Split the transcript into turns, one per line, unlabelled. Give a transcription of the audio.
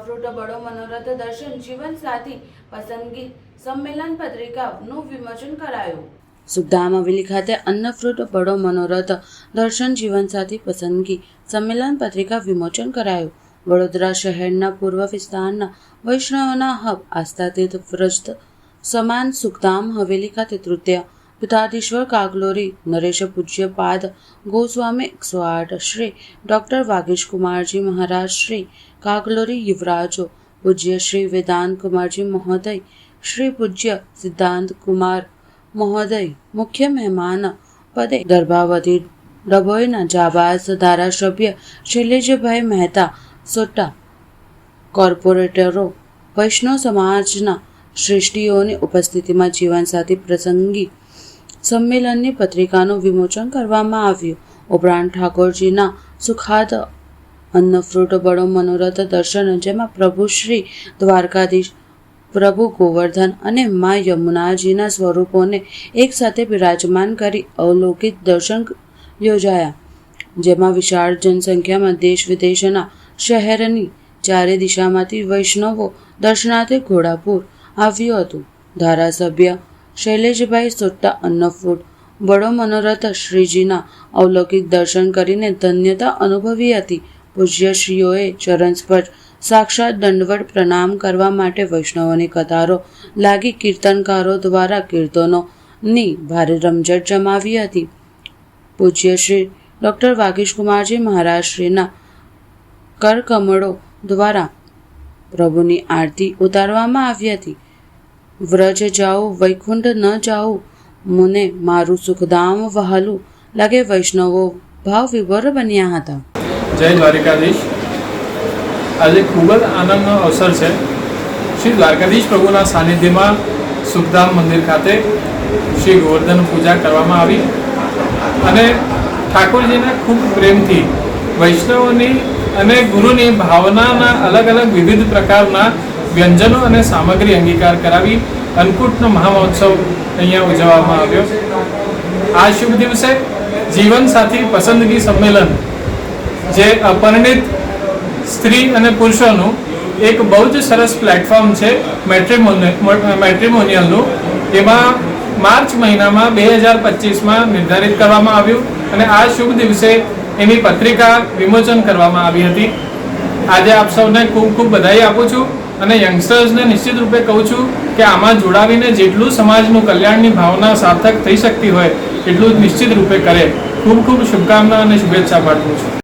Fruit બડો મનોરથ દર્શન જીવન સાથી પસંદગી સંમેલન પત્રિકાનું વિમોચન કરાયું. સુખધામ હવેલી ખાતે અન્નફ્રુટ બડો મનોરથ દર્શન જીવનસાથી પસંદગી સંમેલન પત્રિકા વિમોચન કરાયું. વડોદરા શહેરના પૂર્વ વિસ્તારના વૈષ્ણવના હબ આસ્થાતીત વ્રસ્ત સમાન સુખધામ હવેલી ખાતે તૃતીય પિતાધીશ્વર કાગલોરી નરેશ પૂજ્ય પાદ ગોસ્વામી એકસો આઠ શ્રી ડૉક્ટર વાગીશ કુમારજી મહારાજ શ્રી કાગલોરી યુવરાજો પૂજ્ય શ્રી વેદાંત કુમારજી મહોદય શ્રી પૂજ્ય સિદ્ધાંત કુમાર મહોદય મુખ્ય મહેમાન પદે દર્ભાવતી ડભોઈના જાબાઝ ધારાસભ્ય શૈલેષભાઈ મહેતા સોટા કોર્પોરેટરો વૈષ્ણવ સમાજના શ્રેષ્ઠીઓની ઉપસ્થિતિમાં જીવનસાથી પ્રસંગી સંમેલનની પત્રિકાનું વિમોચન કરવામાં આવ્યું. ઉપરાંત ઠાકોરજીના સુખાદ અન્નફ્રૂટ બળો, મનોરથ દર્શન, જેમાં પ્રભુ શ્રી દ્વારકાધીશ, પ્રભુ ગોવર્ધન અને મા યમુનાજીના સ્વરૂપોને એકસાથે બિરાજમાન કરી અવલોકિત દર્શન યોજાયા. જેમાં વિશાળ જનસંખ્યામાં દેશ વિદેશના શહેરની ચારે દિશામાંથી વૈષ્ણવો દર્શનાર્થે ઘોડાપુર આવ્યું હતું. ધારાસભ્ય શૈલેષભાઈ સુટ્ટા, અન્નફૂટ. બડો મનોરથ શ્રીજીના અવલૌકિક દર્શન કરીને ધન્યતા અનુભવી હતી. પૂજ્યશ્રીઓએ ચરણ સ્પર્શ, સાક્ષાત દંડવટ પ્રણામ કરવા માટે વૈષ્ણવોની કતારો લાગી કીર્તનકારો દ્વારા કીર્તનોની ભારે રમઝટ જમાવી હતી. પૂજ્યશ્રી ડૉક્ટર વાગીશકુમારજી મહારાજશ્રીના કરકમળો દ્વારા પ્રભુની આરતી ઉતારવામાં આવી હતી. વ્રજ જાઓ, વૈકુંઠ ન જાઓ, મને મારું સુખધામ વહાલું. લાગે વૈષ્ણવો ભાવ વિભોર બન્યા હતા.
જય દ્વારિકાધીશ. આજે ખૂબ જ આનંદનો અવસર છે. શ્રી દ્વારકાધીશ પ્રભુના સાનિધ્યમાં સુખધામ મંદિર ખાતે શ્રી ગોવર્ધન પૂજા કરવામાં આવી. અને ઠાકોરજીના ખૂબ પ્રેમથી વૈષ્ણવોની અને ગુરુની ભાવનાના અલગ અલગ વિવિધ પ્રકારના વ્યંજનો અને સામગ્રી અંગીકાર કરાવી અન્નકૂટનો મહામહોત્સવ અહીંયા ઉજવવામાં આવ્યો. આ શુભ દિવસે જીવનસાથી પસંદગી સંમેલન, જે અપરિણિત સ્ત્રી અને પુરુષોનું એક બહુ જ સરસ પ્લેટફોર્મ છે મેટ્રિમોનિયલનું એમાં માર્ચ મહિનામાં બે હજાર પચીસમાં નિર્ધારિત કરવામાં આવ્યું અને આ શુભ દિવસે એની પત્રિકા વિમોચન કરવામાં આવી હતી. આજે આપ સૌને ખૂબ ખૂબ બધાઈ આપું છું. અને યંગસ્ટર્સને નિશ્ચિત રૂપે કહું છું કે આમાં જોડાવીને જેટલું સમાજનું કલ્યાણની ભાવના સાર્થક થઈ શકતી હોય, એટલું જ નિશ્ચિત રૂપે કરે. ખૂબ ખૂબ શુભકામના અને શુભેચ્છા પાઠવું છું.